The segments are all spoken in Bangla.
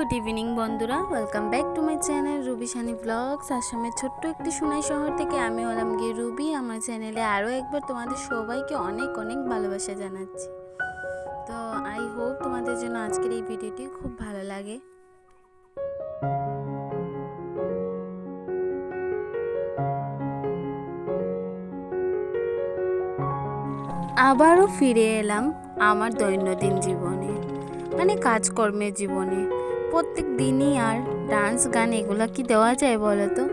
গুড ইভিনিং বন্ধুরা। Welcome back to my channel Ruby Sunny blogs আসামের ছোট্ট একটি সোনাই শহর থেকে আমি হলাম গিয়ে রুবি আমার চ্যানেলে আরও একবার তোমাদের সবাইকে অনেক অনেক ভালোবাসা জানাচ্ছি। তো আই হোপ তোমাদের জন্য আজকের এই ভিডিওটি খুব ভালো লাগে। আবারও ফিরে এলাম আমার দৈনন্দিন জীবনে মানে কাজকর্মের জীবনে। প্রত্যেক দিনই আর ডান্স, গান এগুলো কি দেওয়া যায় বলো তো?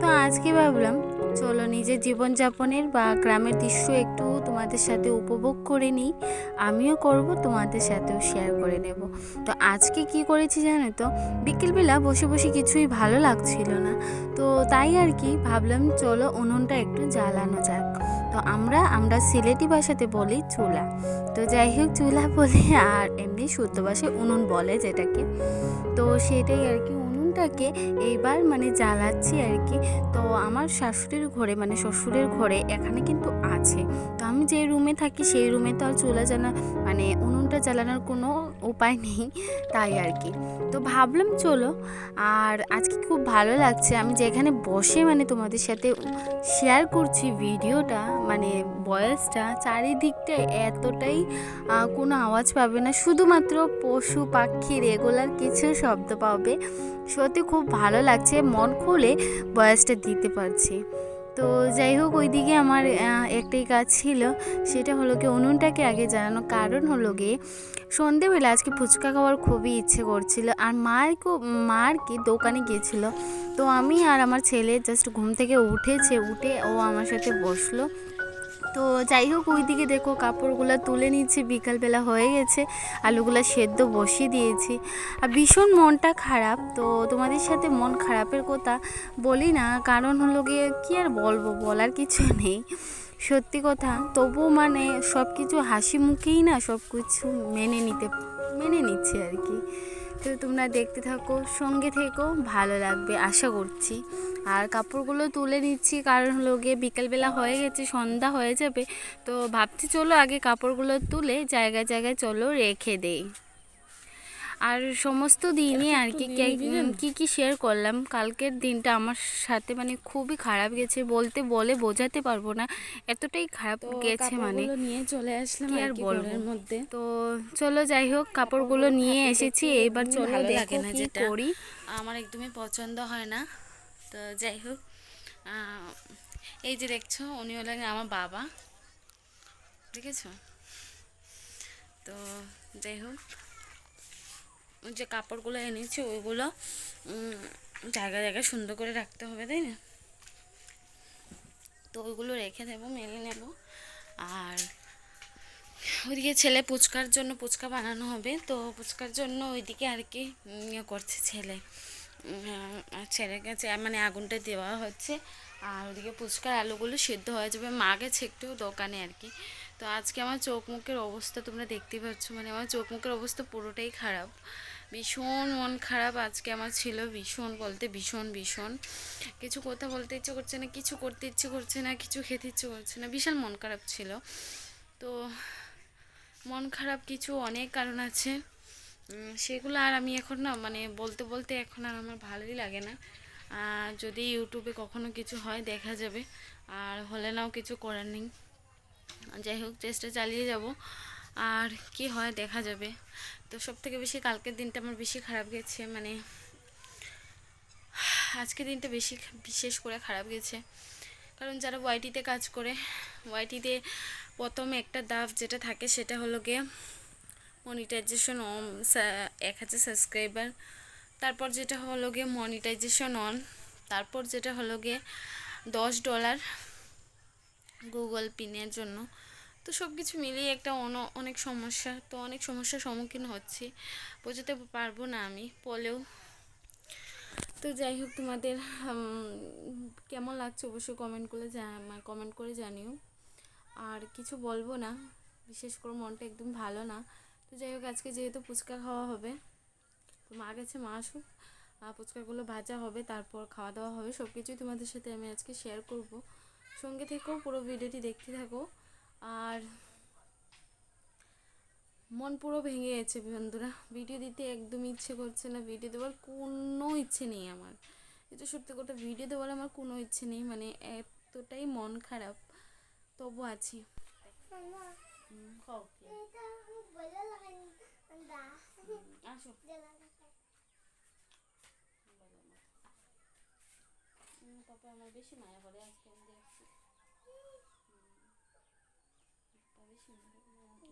তো আজকে ভাবলাম, চলো নিজের জীবনযাপনের বা গ্রামের দৃশ্য একটু তোমাদের সাথে উপভোগ করে নিই। আমিও করব, তোমাদের সাথেও শেয়ার করে নেব। তো আজকে কি করেছি জানো তো, বিকেলবেলা বসে বসে কিছুই ভালো লাগছিল না। তো তাই আর কি, ভাবলাম চলো উনুনটা একটু জ্বালানো যাক। তো আমরা আমরা সিলেটি ভাষাতে বলি চুলা। তো যাই হোক চুলা বলে আর এমনি শুদ্ধ ভাষায় উনুন বলে যেটাকে। তো সেটাই আর কি উনুনটাকে এইবার মানে জ্বালাচ্ছি আর কি। তো আমার শাশুড়ির ঘরে মানে শ্বশুরের ঘরে এখানে কিন্তু আছে। তো আমি যে রুমে থাকি সেই রুমে তো আর চুলা জ্বালা মানে উনুনটা জ্বালানোর কোনো উপায় নেই তাই আর কি। তো ভাবলাম চলো, আর আজকে খুব ভালো লাগছে আমি যেখানে বসে মানে তোমাদের সাথে শেয়ার করছি ভিডিওটা মানে বয়সটা চারিদিকটা এতটাই কোনো আওয়াজ পাবে না। শুধুমাত্র পশু পাখি রেগুলার কিছু শব্দ পাবে। সত্যি খুব ভালো লাগছে, মন খুলে বয়সটা দিতে পারছি। তো যাই হোক, ওইদিকে আমার একটাই কাজ ছিল, সেটা হলো কি উনুনটাকে আগে জানানো কারণ হলো গিয়ে সন্ধেবেলা আজকে ফুচকা খাওয়ার খুবই ইচ্ছে করছিল, আর মার মার কি দোকানে গিয়েছিল। তো আমি আর আমার ছেলে জাস্ট ঘুম থেকে উঠেছে, উঠে ও আমার সাথে বসল। তো যাই হোক, ওইদিকে দেখো কাপড়গুলো তুলে নিচ্ছি। বিকালবেলা হয়ে গেছে, আলুগুলো সেদ্ধ বসিয়ে দিয়েছি। আর ভীষণ মনটা খারাপ, তো তোমাদের সাথে মন খারাপের কথা বলি না, কারণ হলো গিয়ে কী আর বলব, বলার কিছু নেই। সত্যি কথা তবু মানে সব কিছু হাসি মুখেই না সব কিছু মেনে নিতে, মেনে নিচ্ছে আর কি। তো তোমরা দেখতে থাকো, সঙ্গে থেকেও ভালো লাগবে, আশা করছি। আর কাপড়গুলো তুলে নিচ্ছি, কারণ হলো গিয়ে বিকেলবেলা হয়ে গেছে, সন্ধ্যা হয়ে যাবে। তো ভাবছি চলো আগে কাপড়গুলো তুলে জায়গায় জায়গায় চলো, রেখে দেই। আর সমস্ত দিনই আর কি কে- কি? শেয়ার করলাম? কালকের দিনটা আমার সাথে মানে খুবই খারাপ গেছে বলতে বলে বোঝাতে পারব না। এতটাই খারাপ গেছে মানে। নিয়ে চলে আসলাম আর বলব? মধ্যে। তো চলো যাই হোক কাপড়গুলো নিয়ে এসেছি। এবার চলো দেখো না কি যেটা। করি। আমার একদমই পছন্দ হয় না। তো যাই হোক এই যে দেখছ উনি হলেন আমার বাবা। দেখেছ? তো যাই হোক যে কাপড়গুলো এনেছি ওইগুলো উম, জায়গায় সুন্দর করে রাখতে হবে তাই না? তো ওইগুলো রেখে দেবো মেলে নেব। আর ওইদিকে ছেলে পুচকার জন্য পুচকা বানানো হবে তো পুচকার জন্য ওইদিকে আর কি ইয়ে করছে ছেলে। ছেলের কাছে মানে আগুনটা দেওয়া হচ্ছে আর ওদিকে পুচকার আলুগুলো সেদ্ধ হয়ে যাবে। মা গেছে একটু দোকানে আর কি। তো আজকে আমার চোখ মুখের অবস্থা তোমরা দেখতেই পাচ্ছ মানে আমার চোখ মুখের অবস্থা পুরোটাই খারাপ। ভীষণ মন খারাপ আজকে আমার ছিল ভীষণ বলতে ভীষণ ভীষণ। কিছু কথা বলতে ইচ্ছে করছে না, কিছু করতে ইচ্ছে করছে না, কিছু খেতে ইচ্ছে করছে না, বিশাল মন খারাপ ছিল। তো মন খারাপ কিছু অনেক কারণ আছে। সেগুলো আর আমি এখন না মানে বলতে বলতে এখন আর আমার ভালোই লাগে না। যদি ইউটিউবে কখনো কিছু হয়, দেখা যাবে। আর হলে নাও কিছু করার নেই। যাই হোক, চেষ্টা চালিয়ে যাব। আর কি হয় দেখা যাবে। তো সব থেকে বেশি কালকের দিনটা আমার বেশি খারাপ গেছে মানে আজকের দিনটা বেশি বিশেষ করে খারাপ গেছে। কারণ যারা ওয়াইটিতে কাজ করে ওয়াইটিতে প্রথম একটা দাব যেটা থাকে সেটা হলো গিয়ে মনিটাইজেশন অন এক হাজার সাবস্ক্রাইবার। তারপর যেটা হলো গিয়ে মনিটাইজেশন অন, তারপর যেটা হলো গিয়ে দশ ডলার গুগল পিনের জন্য। তো সব কিছু মিলিয়ে একটা অন, অনেক সমস্যা, তো অনেক সমস্যার সম্মুখীন হচ্ছি। বোঝাতে পারব না আমি বলেও তো যাই হোক, তোমাদের কেমন লাগছে অবশ্যই কমেন্ট করে কমেন্ট করে জানিও। আর কিছু বলব না, বিশেষ করে মনটা একদম ভালো না। তো যাই হোক, আজকে যেহেতু ফুচকা খাওয়া হবে, তো মা গেছে, মা আসুক। ফুচকাগুলো ভাজা হবে, তারপর খাওয়া দাওয়া হবে সব কিছুই তোমাদের সাথে আমি আজকে শেয়ার করব। সঙ্গে থেকেও পুরো ভিডিওটি দেখতে থাকো। আর মন পুরো ভেঙে গেছে বন্ধুরা। ভিডিও দিতে একদম ইচ্ছে করছে না ভিডিও দেওয়ার কোনো ইচ্ছে নেই আমার। এটা সত্যি কথা ভিডিও দেওয়ার আমার কোনো ইচ্ছে নেই মানে এতটাই মন খারাপ, তবু আছি। আমার বেশি মায়া করে আজকে করে।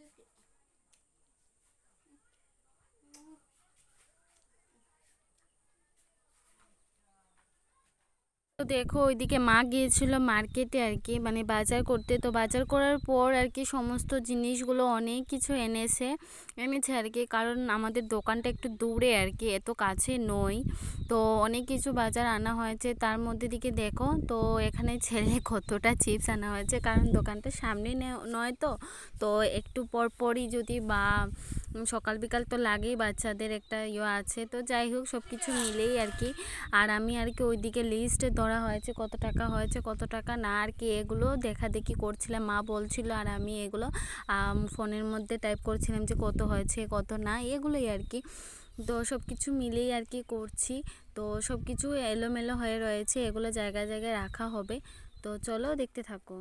দেখি দেখি তো দেখো ওইদিকে মা গিয়েছিল মার্কেটে আর কি মানে বাজার করতে। তো বাজার করার পর আর কি সমস্ত জিনিসগুলো অনেক কিছু এনেছে। এনেছে আর কি, কারণ আমাদের দোকানটা একটু দূরে আর কি, এত কাছে নয়। তো অনেক কিছু বাজার আনা হয়েছে। তার মধ্যে দিকে দেখো, তো এখানে ছেলে কতটা চিপস আনা হয়েছে, কারণ দোকানটা সামনে নয় তো। তো একটু পর পরই যদি বা সকাল বিকাল তো লাগেই, বাচ্চাদের একটা ইয়ে আছে। তো যাই হোক সব কিছু মিলেই আর কি। আর আমি আর কি ওইদিকে লিস্ট ধরা হয়েছে, কত টাকা হয়েছে, কত টাকা না, আর কি এগুলো দেখা দেখি করছিলাম। মা বলছিল আর আমি এগুলো ফোনের মধ্যে টাইপ করছিলাম যে কত হয়েছে, কত না, এগুলোই আর কি। তো সব কিছু মিলেই আর কি করছি। তো সব কিছু এলোমেলো হয়ে রয়েছে, এগুলো জায়গায় জায়গায় রাখা হবে। তো চলো দেখতে থাকো।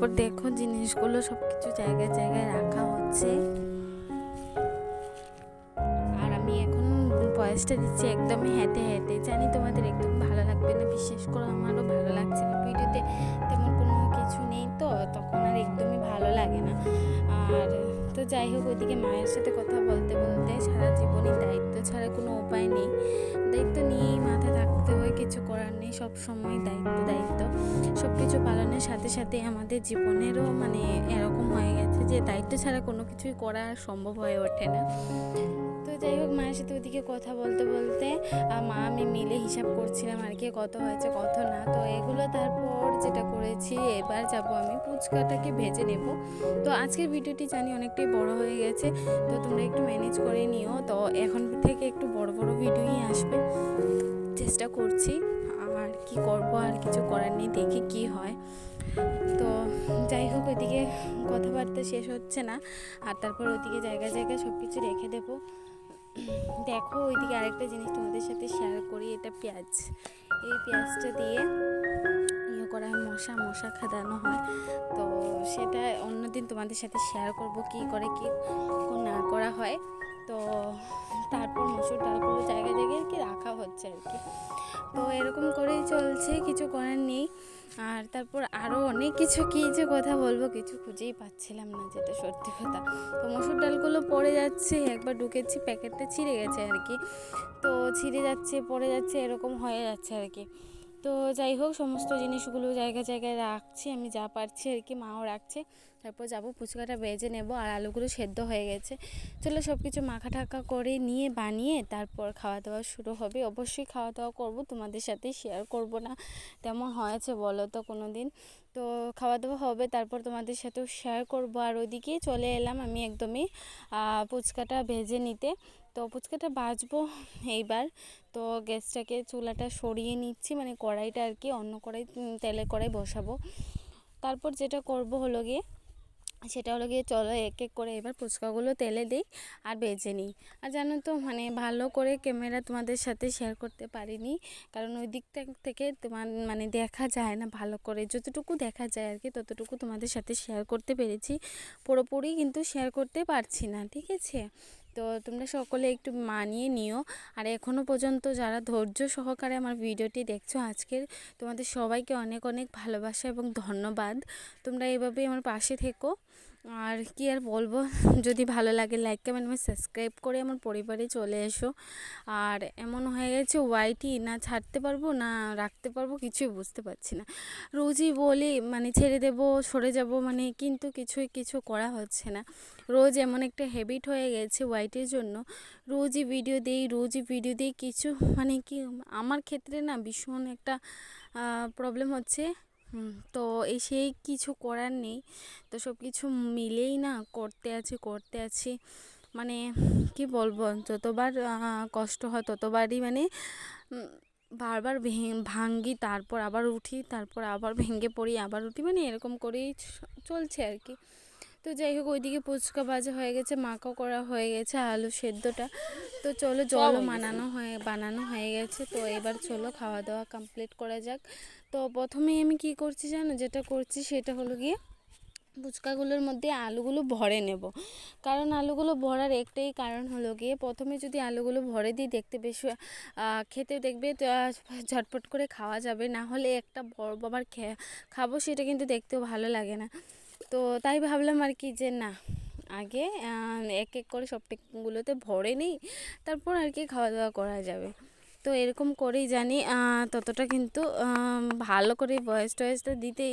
তারপর দেখো জিনিসগুলো সব কিছু জায়গায় জায়গায় রাখা হচ্ছে। আর আমি এখন ভয়েসটা দিচ্ছি একদমই হেঁটে হেঁটে। জানি তোমাদের একদম ভালো লাগবে না, বিশেষ করে আমারও ভালো লাগছে না। ভিডিওতে তেমন কোনো কিছু নেই তো, তখন আর একদমই ভালো লাগে না। আর তো যাই হোক, ওইদিকে মায়ের সাথে কথা বলতে বলতে সারা জীবনই দায়িত্ব ছাড়া কোনো উপায় নেই। দায়িত্ব নিয়েই থাকতে হয় কিছু করার নেই, সব সময় দায়িত্ব দায়িত্ব। সব কিছু পালনের সাথে সাথে আমাদের জীবনেরও মানে এরকম হয়ে গেছে যে দায়িত্ব ছাড়া কোনো কিছুই করা সম্ভব হয়ে ওঠে না। তো যাই হোক, মায়ের সাথে ওদিকে কথা বলতে বলতে মা, আমি মিলে হিসাব করছিলাম আর কি কত হয়েছে, কত না। তো এগুলো তারপর যেটা করেছি, এবার যাব আমি ফুচকাটাকে ভেজে নেব। তো আজকের ভিডিওটি জানি অনেকটাই বড় হয়ে গেছে, তো তোমরা একটু ম্যানেজ করে নিও। তো এখন থেকে একটু বড় বড় ভিডিওই আসবে। চেষ্টা করছি, আর কি করব, আর কিছু করার নেই, দেখি কি হয়। তো যাই হোক, ওইদিকে কথাবার্তা শেষ হচ্ছে না, আর তারপর ওইদিকে জায়গায় জায়গায় সব কিছু রেখে দেবো। দেখো, ওইদিকে আরেকটা জিনিস তোমাদের সাথে শেয়ার করি, এটা পেঁয়াজ। এই পেঁয়াজটা দিয়ে ইয়ে করা হয়, মশা মশা খাদানো হয়। তো সেটা অন্যদিন তোমাদের সাথে শেয়ার করব, কি করে, কি না করা হয়। তো তারপর মসুর ডালগুলো জায়গায় জায়গায় কি রাখা হচ্ছে আর কি। তো এরকম করেই চলছে, কিছু করার নেই। আর তারপর আরও অনেক কিছু কী যে কথা বলব, কিছু খুঁজেই পাচ্ছিলাম না যেটা সত্যি কথা। তো মসুর ডালগুলো পড়ে যাচ্ছে, একবার ঢুকেছি, প্যাকেটটা ছিঁড়ে গেছে আর কি। তো ছিঁড়ে যাচ্ছে, পড়ে যাচ্ছে, এরকম হয়ে যাচ্ছে আর কি। তো যাই হোক, সমস্ত জিনিসগুলো জায়গায় জায়গায় রাখছি, আমি যা পারছি আর কি, মাও রাখছে। তারপর যাব, ফুচকাটা বেজে নেব, আর আলুগুলো সেদ্ধ হয়ে গেছে। চলো সব কিছু মাখা ঠাকা করে নিয়ে বানিয়ে তারপর খাওয়া দাওয়া শুরু হবে। অবশ্যই খাওয়া দাওয়া করব, তোমাদের সাথে শেয়ার করব না তেমন হয়েছে বলো তো কোনো দিন তো খাওয়া দাওয়া হবে, তারপর তোমাদের সাথেও শেয়ার করব। আর ওইদিকেই চলে এলাম আমি একদমই ফুচকাটা ভেজে নিতে। তো ফুচকাটা ভাজবো এইবার। তো গ্যাসটাকে চুলাটা সরিয়ে নিচ্ছি মানে কড়াইটা আর কি, অন্য কড়াই তেলে কড়াই বসাবো। তারপর যেটা করব হলো গিয়ে, সেটা হলো গিয়ে চলো এক এক করে এবার ফুচকাগুলো তেলে দিই আর বেজে নিই। আর জানো তো মানে ভালো করে ক্যামেরা তোমাদের সাথে শেয়ার করতে পারিনি, কারণ ওই দিকটা থেকে তোমার মানে দেখা যায় না ভালো করে। যতটুকু দেখা যায় আর কি, ততটুকু তোমাদের সাথে শেয়ার করতে পেরেছি। পুরোপুরি কিন্তু শেয়ার করতে পারছি না, ঠিক আছে? তো তোমরা সকলে একটু মানিয়ে নিও। আর এখনও পর্যন্ত যারা ধৈর্য সহকারে আমার ভিডিওটি দেখছ, আজকের তোমাদের সবাইকে অনেক অনেক ভালোবাসা এবং ধন্যবাদ। তোমরা এভাবেই আমার পাশে থেকো। আর কি আর বলব? যদি ভালো লাগে লাইক কমেন্ট এবং সাবস্ক্রাইব করে আমার পরিবারে চলে এসো। আর এমন হয়ে গেছে ওয়াইটি না ছাড়তে পারব, না রাখতে পারব, কিছুই বুঝতে পারছি না। রোজই বলি মানে ছেড়ে দেবো, সরে যাব মানে কিন্তু কিছুই কিছু করা হচ্ছে না। রোজ এমন একটা হ্যাবিট হয়ে গেছে ওয়াইটির জন্য। রোজই ভিডিও দিই, রোজই ভিডিও দিই, কিছু মানে কি, আমার ক্ষেত্রে না ভীষণ একটা প্রবলেম হচ্ছে। তো এই সেই কিছু করার নেই। তো সব কিছু মিলেই না করতে আছি করতে আছি। মানে কি বলব যতবার কষ্ট হয় ততবারই মানে বারবার ভেঙ- ভাঙ্গি তারপর আবার উঠি তারপর আবার ভেঙে পড়ি আবার উঠি মানে এরকম করেই চলছে আর কি তো যাই হোক ওইদিকে ফুচকা ভাজা হয়ে গেছে মাখাও করা হয়ে গেছে আলু সেদ্ধটা। তো চলো জলও বানানো হয়ে বানানো হয়ে গেছে। তো এবার চলো খাওয়া দাওয়া কমপ্লিট করা যাক। তো প্রথমে আমি কি করছি জানো? যেটা করছি সেটা হলো গিয়ে ফুচকাগুলোর মধ্যে আলুগুলো ভরে নেব। কারণ আলুগুলো ভরার একটাই কারণ হলো গিয়ে প্রথমে যদি আলুগুলো ভরে দিই, দেখতে বেশ খেতে দেখবে ঝটপট করে খাওয়া যাবে। না হলে একটা বড় বাবার খাব সেটা কিন্তু দেখতেও ভালো লাগে না। তো তাই ভাবলাম আর কি যে না, আগে এক এক করে সবগুলোতে ভরে নিই, তারপর আর কি খাওয়া দাওয়া করা যাবে। তো এরকম করেই জানি ততটা কিন্তু ভালো করে ভয়েস টয়েসটা দিতে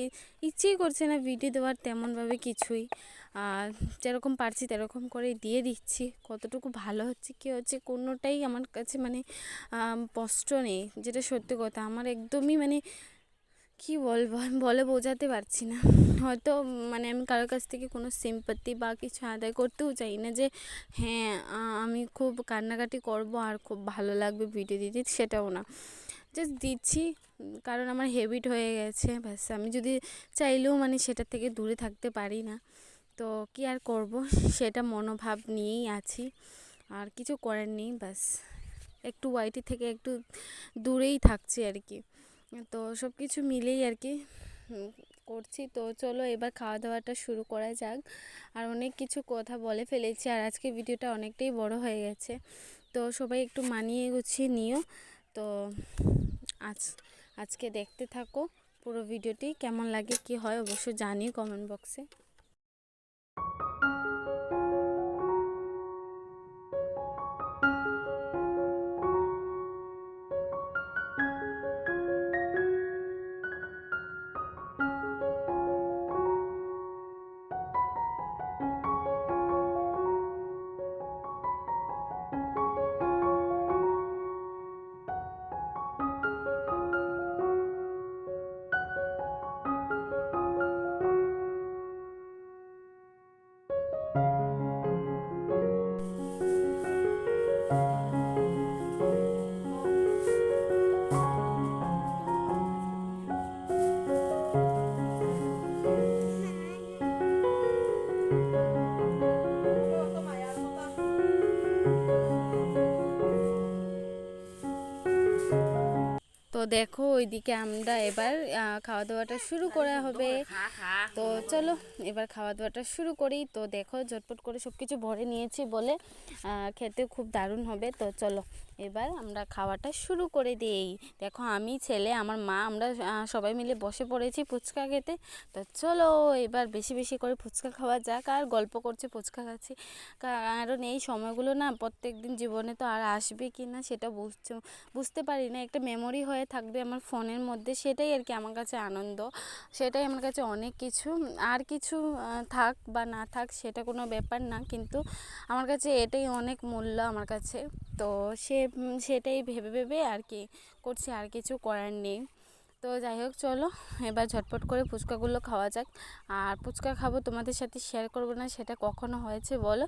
ইচ্ছেই করছে না ভিডিও দেওয়ার তেমনভাবে কিছুই। যেরকম পারছি তেরকম করেই দিয়ে দিচ্ছি। কতটুকু ভালো হচ্ছে, কী হচ্ছে কোনোটাই আমার কাছে মানে স্পষ্ট নেই। যেটা সত্যি কথা, আমার একদমই মানে কি বলব? বলে বোঝাতে পারছি না। হয়তো মানে আমি কারোর কাছ থেকে কোনো সিম্পাতি বা কিছু আদায় করতেও চাই না যে হ্যাঁ আমি খুব কান্নাকাটি করব আর খুব ভালো লাগবে ভিডিও দিতে। সেটাও না। জাস্ট দিচ্ছি, কারণ আমার হ্যাবিট হয়ে গেছে। ব্যাস, আমি যদি চাইলেও মানে সেটা থেকে দূরে থাকতে পারি না। তো কি আর করব? সেটা মনোভাব নিয়েই আছি। আর কিছু করার নেই, ব্যাস। একটু ওয়াইটি থেকে একটু দূরেই থাকছি আর কি। তো সব কিছু মিলেই আর কি করছি। তো চলো এবার খাওয়া দাওয়াটা শুরু করা যাক। আর অনেক কিছু কথা বলে ফেলেছি, আর আজকে ভিডিওটা অনেকটাই বড় হয়ে গেছে। তো সবাই একটু মানিয়ে গুছিয়ে নিও। তো আজ, আজকে দেখতে থাকো পুরো ভিডিওটি, কেমন লাগে, কি হয় অবশ্য জানিও কমেন্ট বক্সে। দেখো, ওইদিকে আমরা এবার খাওয়া দাওয়াটা শুরু করা হবে। তো চলো, এবার খাওয়া দাওয়াটা শুরু করি। তো দেখো, ঝটপট করে সব কিছু ভরে নিয়েছি বলে খেতে খুব দারুণ হবে। তো চলো এবার আমরা খাওয়াটা শুরু করে দিই। দেখো আমি, ছেলে, আমার মা, আমরা সবাই মিলে বসে পড়েছি ফুচকা খেতে। তো চলো এবার বেশি বেশি করে ফুচকা খাওয়া যাক। আর গল্প করছে, ফুচকা খাচ্ছি। কারণ এই সময়গুলো না প্রত্যেক দিন জীবনে তো আর আসবে কি না সেটা বুঝতে বুঝতে পারি না। একটা মেমোরি হয়ে থাকবে আমার ফোনের মধ্যে, সেটাই আর কি আমার কাছে আনন্দ। সেটাই আমার কাছে অনেক কিছু। আর কিছু থাক বা না থাক সেটা কোনো ব্যাপার না। কিন্তু আমার কাছে এটাই অনেক মূল্য আমার কাছে। তো সে সেটাই ভেবে ভেবে আর কি করছি, আর কিছু করার নেই। তো যাই হোক, চলো, এবার ঝটপট করে ফুচকাগুলো খাওয়া যাক। আর ফুচকা খাব তোমাদের সাথে শেয়ার করব না, সেটা কখনো হয়েছে বলো।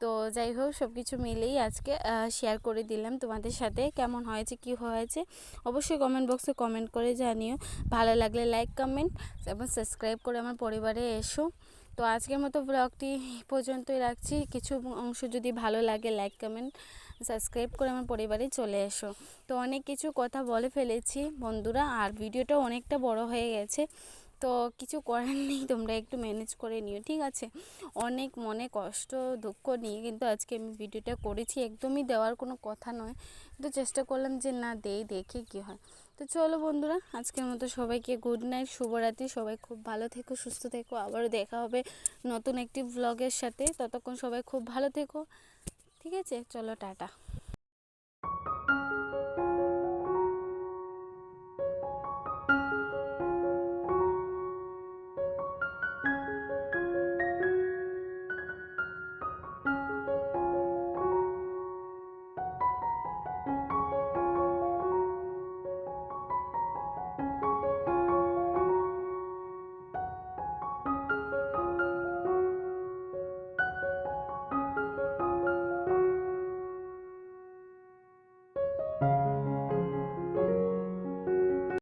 তো যাই হোক সব কিছু মিলেই আজকে শেয়ার করে দিলাম তোমাদের সাথে, কেমন হয়েছে, কি হয়েছে। অবশ্যই কমেন্ট বক্সে কমেন্ট করে জানিও। ভালো লাগলে লাইক কমেন্ট এবং সাবস্ক্রাইব করে আমার পরিবারে এসো। তো আজকের মতো ব্লগটি পর্যন্তই রাখছি। কিছু অংশ যদি ভালো লাগে লাইক কমেন্ট সাবস্ক্রাইব করে আমার পরিবারে চলে এসো। তো অনেক কিছু কথা বলে ফেলেছি বন্ধুরা, আর ভিডিওটা অনেকটা বড় হয়ে গেছে। তো কিছু করার নেই, তোমরা একটু ম্যানেজ করে নিও, ঠিক আছে? অনেক মনে কষ্ট, দুঃখ নিয়ে কিন্তু আজকে আমি ভিডিওটা করেছি, একদমই দেওয়ার কোনো কথা নয়। কিন্তু চেষ্টা করলাম যে না দেই, দেখি কী হয়। তো চলো বন্ধুরা, আজকের মতো সবাইকে গুড নাইট শুভরাত্রি, সবাই খুব ভালো থেকো, সুস্থ থেকো, আবারও দেখা হবে নতুন একটি ব্লগের সাথে। ততক্ষণ সবাই খুব ভালো থেকো। ঠিক আছে চলো টাটা।